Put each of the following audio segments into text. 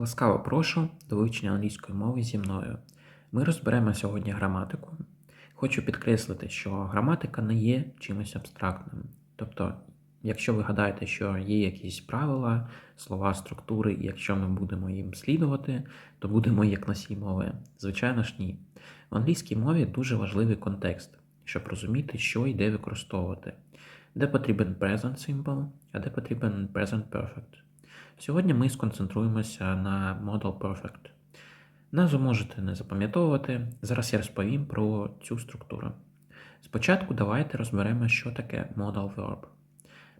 Ласкаво прошу до вивчення англійської мови зі мною. Ми розберемо сьогодні граматику. Хочу підкреслити, що граматика не є чимось абстрактним. Тобто, якщо ви гадаєте, що є якісь правила, слова, структури, і якщо ми будемо їм слідувати, то будемо як носій мови. Звичайно ж ні. В англійській мові дуже важливий контекст, щоб розуміти, що і де використовувати, де потрібен present simple, а де потрібен present perfect. Сьогодні ми сконцентруємося на Model Perfect. Назву можете не запам'ятовувати. Зараз я розповім про цю структуру. Спочатку давайте розберемо, що таке Modal Verb.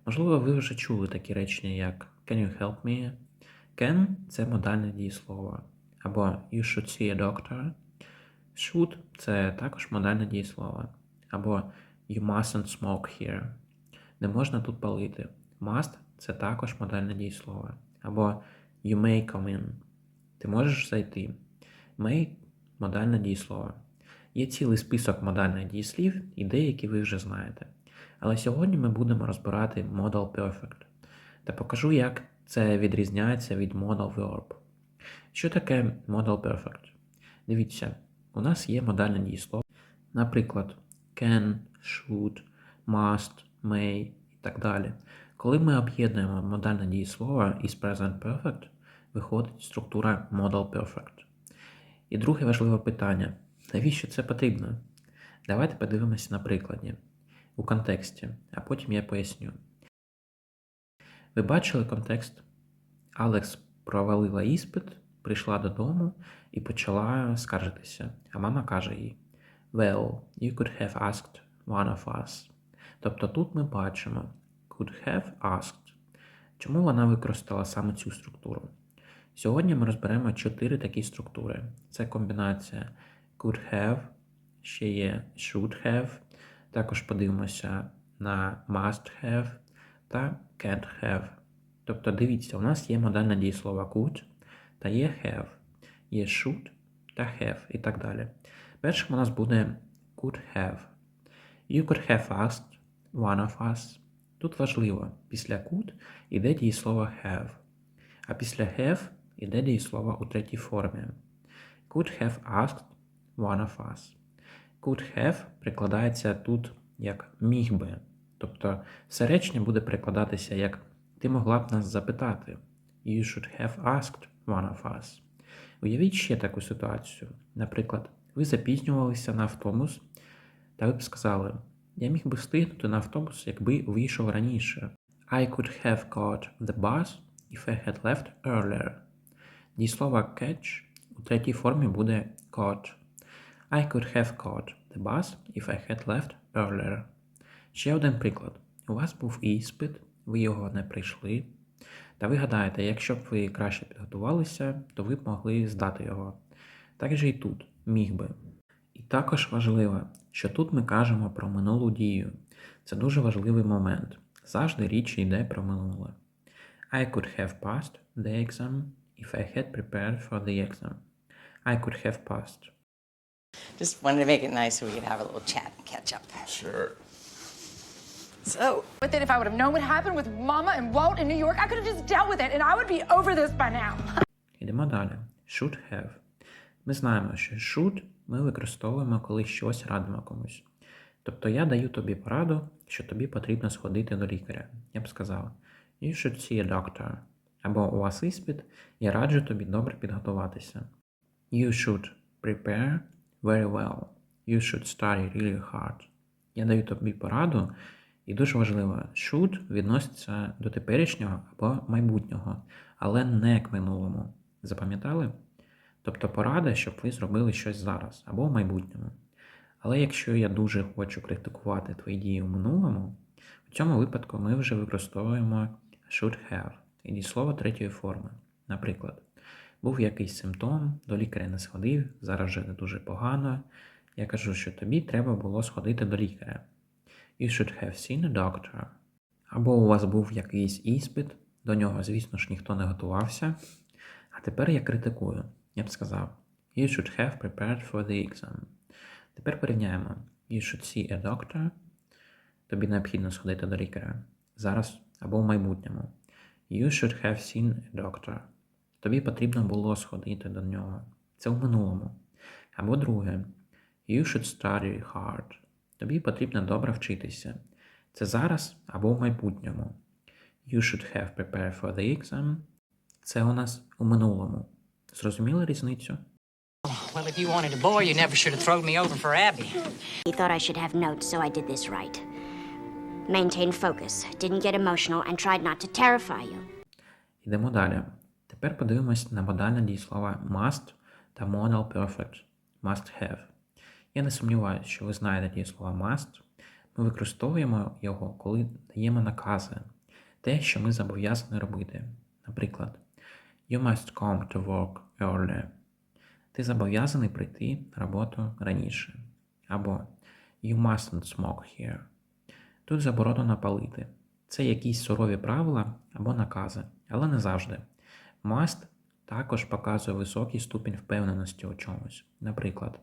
Можливо, ви вже чули такі речення, як Can you help me? Can це модальне дієслово. Або You should see a doctor. Should це також модальне дієслово. Або You mustn't smoke here. Не можна тут палити. Must це також модальне дієслово. Або You may come in. Ти можеш зайти. May модальне дієслово. Є цілий список модальних дієслів і деякі ви вже знаєте. Але сьогодні ми будемо розбирати Modal Perfect та покажу, як це відрізняється від Modal Verb. Що таке Modal Perfect? Дивіться, у нас є модальне дієслово, наприклад, can, should, must, may і так далі. Коли ми об'єднуємо модальне дієслово із Present Perfect, виходить структура Modal Perfect. І друге важливе питання: навіщо це потрібно? Давайте подивимося на прикладі у контексті, а потім я поясню. Ви бачили контекст? Алекс провалила іспит, прийшла додому і почала скаржитися. А мама каже їй: Well, you could have asked one of us. Тобто тут ми бачимо could have asked. Чому вона використала саме цю структуру? Сьогодні ми розберемо чотири такі структури. Це комбінація could have, ще є should have. Також подивимося на must have та can't have. Тобто, дивіться, у нас є модальне дієслово could та є have, є should та have і так далі. Першим у нас буде could have. You could have asked one of us. Тут важливо, після could іде дієслово have, а після have іде дієслово у третій формі. Could have asked one of us. Could have прикладається тут як міг би. Тобто все речення буде перекладатися як ти могла б нас запитати. You should have asked one of us. Уявіть ще таку ситуацію. Наприклад, ви запізнювалися на автобус, та ви б сказали: Я міг би встигнути на автобус, якби вийшов раніше. I could have caught the bus if I had left earlier. Дієслово catch у третій формі буде caught. I could have caught the bus if I had left earlier. Ще один приклад. У вас був іспит, ви його не прийшли. Та ви гадаєте, якщо б ви краще підготувалися, то ви б могли здати його. Так же і тут міг би. Також важливо, що тут ми кажемо про минулу дію. Це дуже важливий момент. Завжди річ йде про минуле. I could have passed the exam if I had prepared for the exam. I could have passed. Just wanted to make it nice so we could have a little chat and catch up. Sure. So, But then if I would have known what happened with Mama and Walt in New York, I could have just dealt with it and I would be over this by now. Йдемо далі. Should have. Ми знаємо, що should ми використовуємо, коли щось радимо комусь. Тобто я даю тобі пораду, що тобі потрібно сходити до лікаря. Я б сказав: You should see a doctor. Або у вас іспит, я раджу тобі добре підготуватися. You should prepare very well. You should study really hard. Я даю тобі пораду, і дуже важливо, should відноситься до теперішнього або майбутнього, але не к минулому. Запам'ятали? Тобто порада, щоб ви зробили щось зараз або в майбутньому. Але якщо я дуже хочу критикувати твої дії у минулому, в цьому випадку ми вже використовуємо should have і дієслово третьої форми. Наприклад, був якийсь симптом, до лікаря не сходив, зараз вже не дуже погано. Я кажу, що тобі треба було сходити до лікаря. You should have seen a doctor. Або у вас був якийсь іспит, до нього, звісно ж, ніхто не готувався. А тепер я критикую. Я б сказав: You should have prepared for the exam. Тепер порівняємо. You should see a doctor. Тобі необхідно сходити до лікаря. Зараз або в майбутньому. You should have seen a doctor. Тобі потрібно було сходити до нього. Це в минулому. Або друге. You should study hard. Тобі потрібно добре вчитися. Це зараз або в майбутньому. You should have prepared for the exam. Це у нас у минулому. Зрозуміли різницю? Well, if you wanted a boy, you never should have thrown me over for Abby. He thought I should have notes, so I did this right. Maintained focus, didn't get emotional, and tried not to terrify you. Йдемо далі. Тепер подивимось на модальне дієслова must та modal perfect must have. Я не сумніваюся, що ви знаєте дієслова must. Ми використовуємо його, коли даємо накази, те, що ми зобов'язані робити. Наприклад, You must come to work early. Ти зобов'язаний прийти на роботу раніше. Або You mustn't smoke here. Тут заборонено палити. Це якісь сурові правила або накази, але не завжди. Must також показує високий ступінь впевненості у чомусь. Наприклад,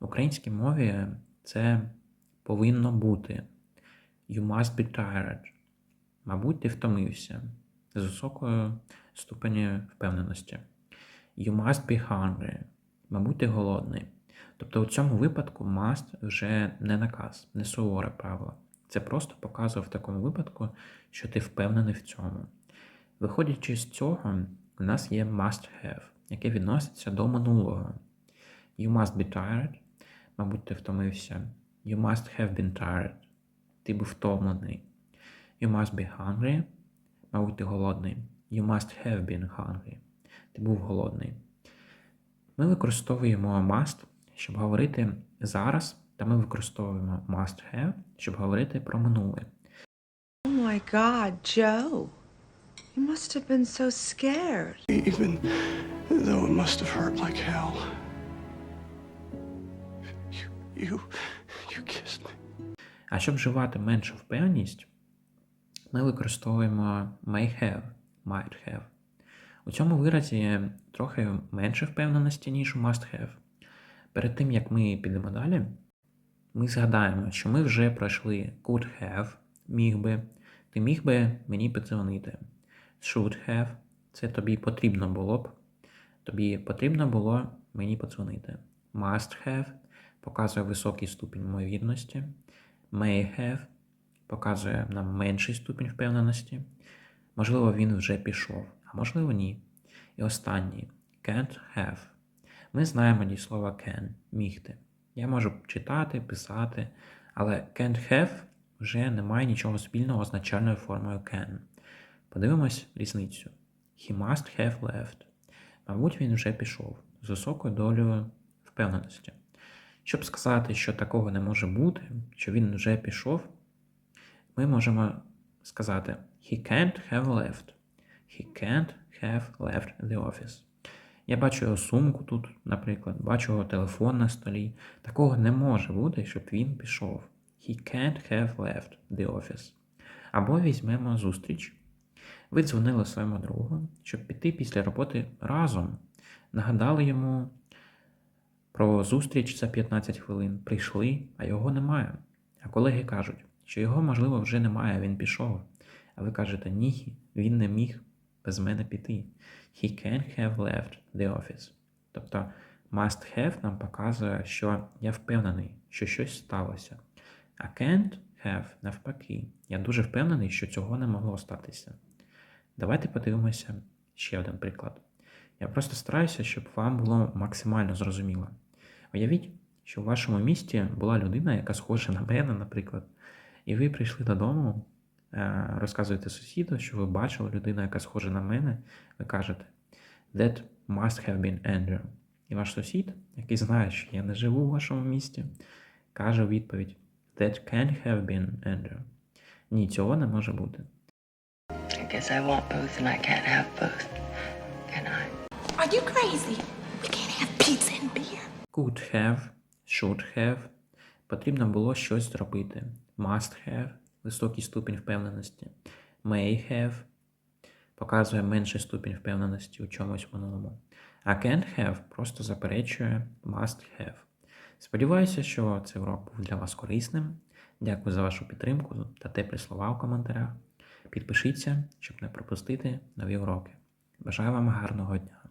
в українській мові це повинно бути. You must be tired. Мабуть, ти втомився з високою ступеню впевненості. You must be hungry. Мабуть, ти голодний. Тобто у цьому випадку must вже не наказ, не суворе правило. Це просто показує в такому випадку, що ти впевнений в цьому. Виходячи з цього, у нас є must have, яке відноситься до минулого. You must be tired. Мабуть, ти втомився. You must have been tired. Ти був втомлений. You must be hungry. Мабуть, ти голодний. You must have been hungry. Ти був голодний. Ми використовуємо must, щоб говорити зараз, та ми використовуємо must have, щоб говорити про минуле. Oh my God, Joe. You must have been so scared. Even though it must have hurt like hell. You, you, you kissed me. А щоб вживати меншу впевненість, ми використовуємо may have, might have. У цьому виразі трохи менше впевненості, ніж у must have. Перед тим, як ми підемо далі, ми згадаємо, що ми вже пройшли could have, міг би, ти міг би мені подзвонити. Should have це тобі потрібно було б. Тобі потрібно було мені подзвонити. Must have показує високий ступінь ймовірності. May have показує нам менший ступінь впевненості. Можливо, він вже пішов, а можливо, ні. І останній can't have. Ми знаємо дієслово can мігти. Я можу читати, писати, але can't have вже не має нічого спільного з начальною формою can. Подивимось різницю. He must have left. Мабуть, він вже пішов з високою долею впевненості. Щоб сказати, що такого не може бути, що він вже пішов, ми можемо сказати He can't have left. He can't have left the office. Я бачу його сумку тут, наприклад, бачу його телефон на столі. Такого не може бути, щоб він пішов. He can't have left the office. Або візьмемо зустріч. Ви дзвонили своєму другу, щоб піти після роботи разом. Нагадали йому про зустріч за 15 хвилин. Прийшли, а його немає. А колеги кажуть, що його, можливо, вже немає, він пішов. А ви кажете, ні, він не міг без мене піти. He can't have left the office. Тобто must have нам показує, що я впевнений, що щось сталося. А can't have навпаки. Я дуже впевнений, що цього не могло статися. Давайте подивимося ще один приклад. Я просто стараюся, щоб вам було максимально зрозуміло. Уявіть, що в вашому місті була людина, яка схожа на мене, наприклад, і ви прийшли додому, розказуєте сусіду, що ви бачили людину, яка схожа на мене, ви кажете That must have been Andrew. І ваш сусід, який знає, що я не живу у вашому місті, каже у відповідь That can't have been Andrew. Ні, цього не може бути. I guess I want both and I can't have both. Can I? Are you crazy? We can't have pizza and beer. Could have, should have. Потрібно було щось зробити. Must have високий ступінь впевненості. May have показує менший ступінь впевненості у чомусь минулому. А can't have просто заперечує must have. Сподіваюся, що цей урок був для вас корисним. Дякую за вашу підтримку та теплі слова у коментарях. Підпишіться, щоб не пропустити нові уроки. Бажаю вам гарного дня.